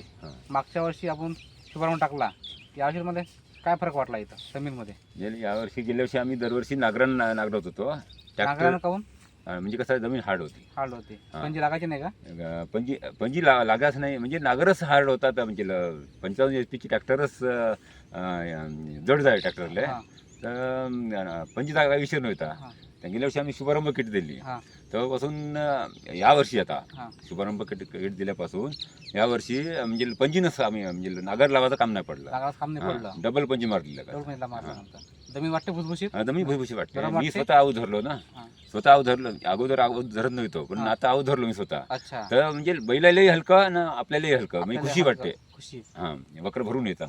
हा. मागच्या वर्षी आपण शुभारंभ टाकला या वर्षीमध्ये काय फरक वाटला इथं जमीनमध्ये? गेल्या यावर्षी गेल्या वर्षी आम्ही दरवर्षी नागरण ना- नांगरत होतो ट्रॅक्टर नांगरानं काऊन? म्हणजे कसं जमीन हार्ड होती. हार्ड होते. हा. पंजी लागायची नाही का? अं, पंजी पंजी ला लागाच नाही म्हणजे नागरच हार्ड होता तर म्हणजे ल- पंचावन्न एच पीची ट्रॅक्टरच अं, अं, जड जाय ट्रॅक्टरला. हा, तर अं, पंजी लागा विषय नव्हता. हा, गेल्या वर्षी आम्ही शुभारंभ किट दिली. हा, तेव्हापासून अं, या वर्षी आता हा. शुभारंभ किट किट दिल्यापासून या वर्षी म्हणजे पंजीनच आम्ही म्हणजे नागर लावायचं काम नाही पडलं. काम नाही पडलं. डबल पंजी मारलेलं. का मारल्यानंतर. जमीन वाटते भुसभुशीत? आता मी भुईभुशी वाटते. मी वाटते? स्वतः आऊ धरलो ना. हा. स्वतः आऊ धरलो अगोदर आऊ धरत नव्हतो पण. आता आऊ धरलो मी स्वतः. अच्छा. तर म्हणजे बैलालाही हलकं ना आपल्यालाही हलकं. म्हणजे खुशी वाटते. खुशी. हा वक्र भरून येतात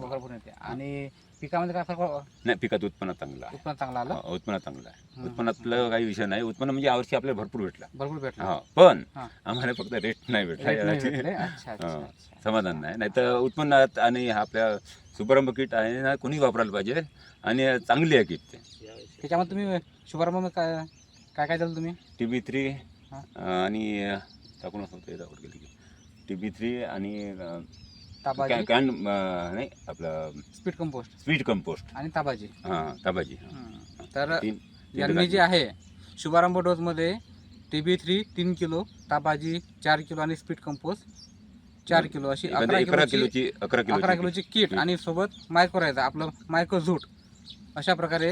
आणि पिकामध्ये काय फरक नाही पिकात उत्पन्न चांगलं उत्पन्न चांगलं आलं? उत्पन्न चांगलं आहे. उत्पन्नातलं काही विषय नाही. उत्पन्न म्हणजे यावर्षी आपल्याला भरपूर भेटला. भरपूर भेटलं. हा पण. आम्हाला फक्त रेट नाही भेटला. समाधान नाही नाही. तर उत्पन्नात आणि आपल्या शुभारंभ किट आहे ना कोणी वापरायला पाहिजे. आणि चांगली आहे किट ते. त्याच्यामध्ये तुम्ही शुभारंभ काय? काय काय दिलं तुम्ही? T B three. आणि अं, टाकूनच होतं गेली टी बी थ्री आणि ताबाजी? कॅन नाही आपलं स्पीड कंपोस्ट. Sweet compost. आणि ताबाजी? हां ताबाजी. तर यांनी. जे आहे शुभारंभ डोसमध्ये टी बी थ्री तीन किलो ताबाजी चार किलो आणि स्पीड कंपोस्ट चार किलो अशी एखाद्या अकरा किलोची अकरा अकरा किलोची किट किट. आणि सोबत मायक्रो राहायचं आपलं मायक्रो झूट. अशा प्रकारे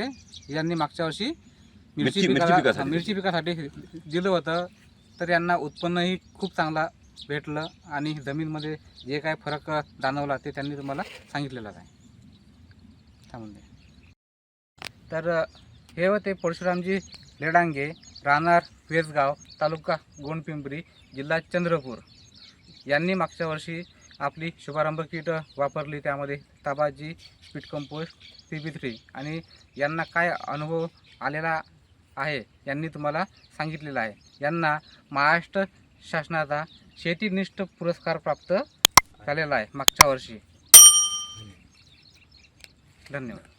यांनी मागच्या वर्षी मिरची मिरची- मिरची पिकाला पिकासाठी. मिरची पिकासाठी दिलं होतं तर यांना उत्पन्नही खूप चांगला भेटलं आणि जमीनमध्ये जे काय फरक जाणवला ते त्यांनी तुम्हाला सांगितलेलंच आहे दे. तर हे होते परशुरामजी लेडांगे राहणार वेसगाव तालुका गोंडपिंपरी जिल्हा चंद्रपूर यांनी मागच्या वर्षी आपली शुभारंभ किट वापरली त्यामध्ये ताबाजी speed compost P B three आणि यांना काय अनुभव आलेला आहे यांनी तुम्हाला सांगितलेलं आहे. यांना महाराष्ट्र शासनाचा शेतीनिष्ठ पुरस्कार प्राप्त झालेला आहे मागच्या वर्षी. धन्यवाद.